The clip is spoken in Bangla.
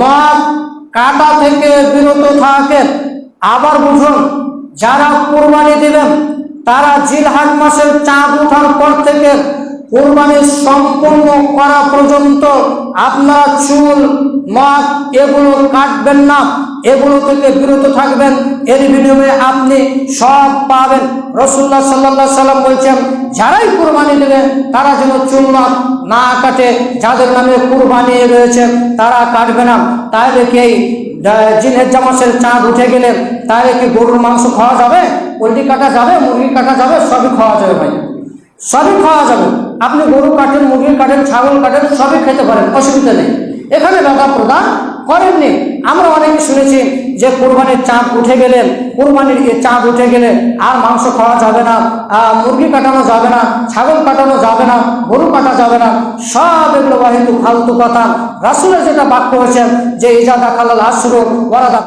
নখ কাটা থেকে বিরত থাকেন আবার বুঝুন, যারা কুরবানি দিবেন, তারা জিলহাট মাসের চাঁদ ওঠার পর থেকে কোরবানি সম্পূর্ণ করা পর্যন্ত আপনারা চুল নখ এগুলো কাটবেন না। এগুলো থেকে বিরত থাকবেন। এর বিনিময়ে আপনি সব পাবেন। রসুল্লাহ সাল্লাহ সাল্লাম বলছেন, যারাই কোরবানি দেবে, তারা যেন নখ না কাটে। যাদের নামে কোরবানি রয়েছে, তারা কাটবে না। তাই রেখেই জিনের জামাসের চাঁদ উঠে গেলে তাই কি গরুর মাংস খাওয়া যাবে? পোলট্রি কাটা যাবে? মুরগি কাটা যাবে? সবই খাওয়া যাবে ভাই। সবই খাওয়া যাবে। আপনি গরু কাটেন, মুরগি কাটেন, ছাগল কাটেন, সবই খেতে পারেন, অসুবিধা নেই। এখানে বাধা প্রদান করেননি। আমরা অনেকে শুনেছি যে কোরবানির চাঁদ উঠে গেলে, কোরবানির চাঁদ উঠে গেলে আর মাংস খাওয়া যাবে না মুরগি কাটানো যাবে না, ছাগল কাটানো যাবে না, গরু কাটা যাবে না। সব এগুলো বাহিত ফালতু কথা। রাসুলের যেটা বাক্য হয়েছে যে ইজাদা খালাল আসুর ওরাদা